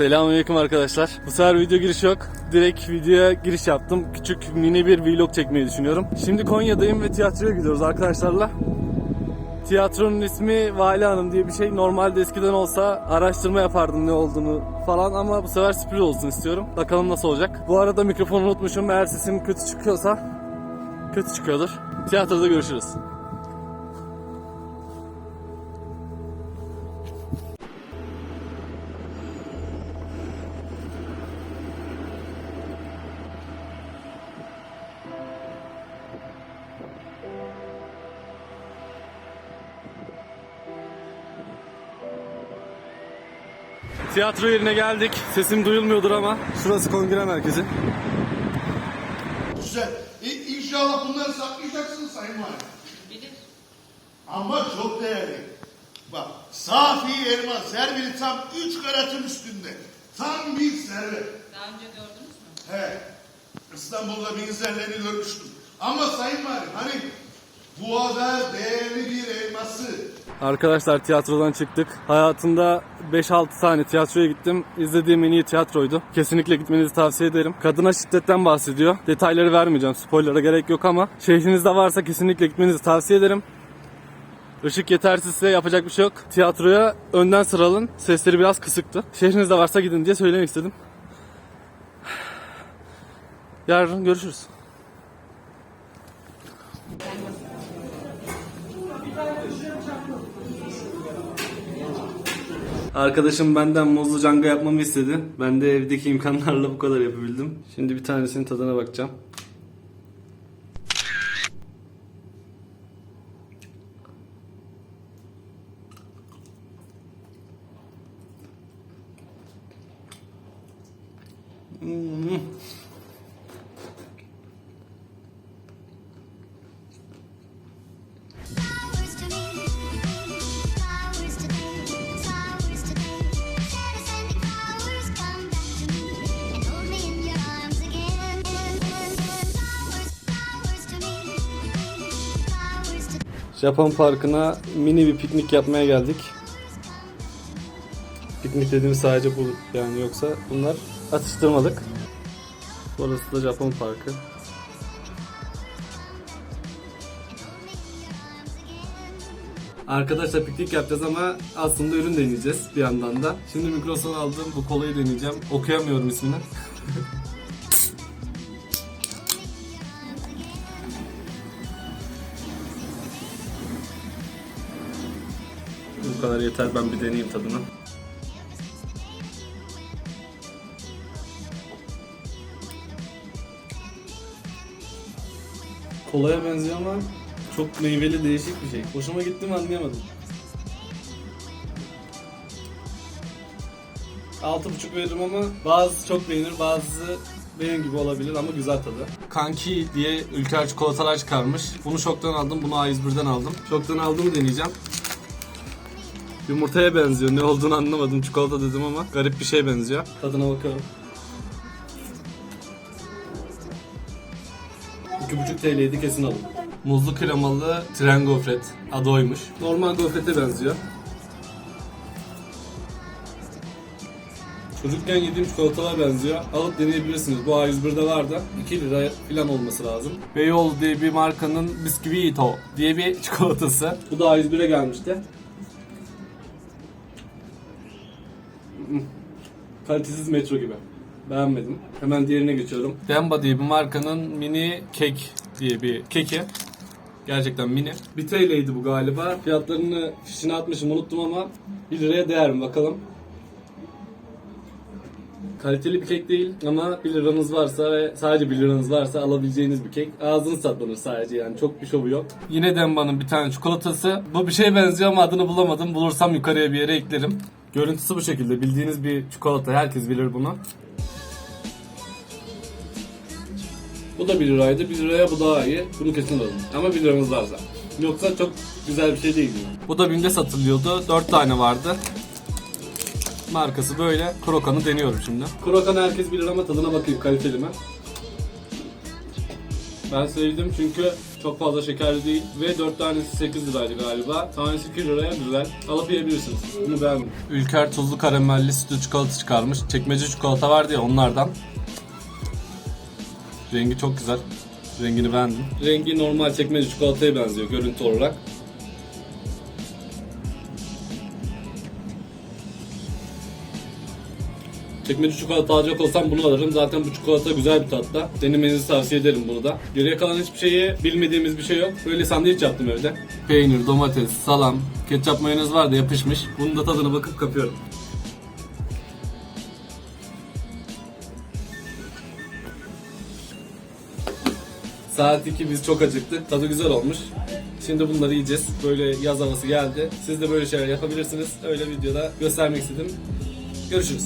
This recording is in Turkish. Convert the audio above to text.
Selamünaleyküm arkadaşlar. Bu sefer video giriş yok. Direkt videoya giriş yaptım. Küçük mini bir vlog çekmeyi düşünüyorum. Şimdi Konya'dayım ve tiyatroya gidiyoruz arkadaşlarla. Tiyatronun ismi Vali Hanım diye bir şey. Normalde eskiden olsa araştırma yapardım ne olduğunu falan ama bu sefer sürpriz olsun istiyorum. Bakalım nasıl olacak. Bu arada mikrofonu unutmuşum. Eğer sesim kötü çıkıyorsa kötü çıkıyordur. Tiyatroda görüşürüz. Tiyatro yerine geldik. Sesim duyulmuyordur ama şurası kongre merkezi. Güzel. İ- İnşallah bunları saklayacaksın Sayın Valim. Bilir. Ama çok değerli. Bak safi elmas her biri tam 3 karatın üstünde. Tam bir servet. Daha önce gördünüz mü? He. İstanbul'da benzerlerini görmüştüm. Ama Sayın Valim hani bu kadar değerli bir elması Arkadaşlar tiyatrodan çıktık. Hayatımda 5-6 tane tiyatroya gittim. İzlediğim en iyi tiyatroydu. Kesinlikle gitmenizi tavsiye ederim. Kadına şiddetten bahsediyor. Detayları vermeyeceğim. Spoiler'a gerek yok ama şehrinizde varsa kesinlikle gitmenizi tavsiye ederim. Işık yetersizse yapacak bir şey yok. Tiyatroya önden sıralın. Sesleri biraz kısıktı. Şehrinizde varsa gidin diye söylemek istedim. Yarın görüşürüz. Arkadaşım benden muzlu canga yapmamı istedi. Ben de evdeki imkanlarla bu kadar yapabildim. Şimdi bir tanesinin tadına bakacağım. Japon Parkı'na mini bir piknik yapmaya geldik. Piknik dediğimiz sadece bu yani yoksa bunlar atıştırmalık. Burası da Japon Parkı. Arkadaşlar piknik yapacağız ama aslında ürün deneyeceğiz bir yandan da. Şimdi mikrofon aldım bu kolayı deneyeceğim. Okuyamıyorum ismini. kadar yeter ben bir deneyeyim tadını. Kolaya benziyor ama çok meyveli değişik bir şey. Hoşuma gitti mi anlayamadım. Altı buçuk veririm ama bazı çok beğenir bazı benim gibi olabilir ama güzel tadı. Kanki diye ülker çikolatalar çıkarmış. Bunu şoktan aldım, bunu A101'den aldım. Şoktan aldığımı deneyeceğim. Yumurtaya benziyor. Ne olduğunu anlamadım. Çikolata dedim ama garip bir şey benziyor. Tadına bakalım. 2,5 TL'ydi kesin alın. Muzlu kremalı tren gofret. Adı oymuş. Normal gofrete benziyor. Çocukken yediğim çikolatalar benziyor. Alıp deneyebilirsiniz. Bu A101'de vardı. 2 lira falan olması lazım. Beyoğlu diye bir markanın Biscuito diye bir çikolatası. Bu da A101'e gelmişti. Kalitesiz metro gibi. Beğenmedim. Hemen diğerine geçiyorum. Demba diye bir markanın mini kek diye bir keki. Gerçekten mini. 1 TL'ydi bu galiba. Fiyatlarını fişine atmışım unuttum ama 1 liraya değer mi bakalım. Kaliteli bir kek değil ama 1 liranız varsa ve sadece 1 liranız varsa alabileceğiniz bir kek. Ağzınız tatlanır sadece yani çok bir şovu yok. Yine Demba'nın bir tane çikolatası. Bu bir şeye benziyor ama adını bulamadım. Bulursam yukarıya bir yere eklerim. Görüntüsü bu şekilde. Bildiğiniz bir çikolata. Herkes bilir bunu. Bu da 1 liraydı. 1 liraya bu daha iyi. Bunu kesin alın. Ama 1 liranız varsa. Yoksa çok güzel bir şey değil. Bu da BİM'de satılıyordu. 4 tane vardı. Markası böyle. Krokan'ı deniyorum şimdi. Krokan herkes bilir ama tadına bakayım kaliteli mi? Ben sevdim çünkü çok fazla şekerli değil ve 4 tanesi 8 liraydı galiba. Tanesi 2 liraya güzel. Alıp yiyebilirsiniz. Bunu beğendim. Ülker tuzlu karamelli sütlü çikolata çıkarmış. Çekmece çikolata vardı ya onlardan. Rengi çok güzel. Rengini beğendim. Rengi normal çekmece çikolataya benziyor görüntü olarak. Çekmece çikolata alacak olsam bunu alırım. Zaten bu çikolata güzel bir tatta. Denemenizi tavsiye ederim bunu da. Geriye kalan hiçbir şeyi bilmediğimiz bir şey yok. Böyle sandviç yaptım evde. Peynir, domates, salam, ketçap mayonez var da yapışmış. Bunun da tadına bakıp kapıyorum. Saat 2 biz çok acıktık. Tadı güzel olmuş. Şimdi bunları yiyeceğiz. Böyle yaz havası geldi. Siz de böyle şeyler yapabilirsiniz. Öyle videoda göstermek istedim. Görüşürüz.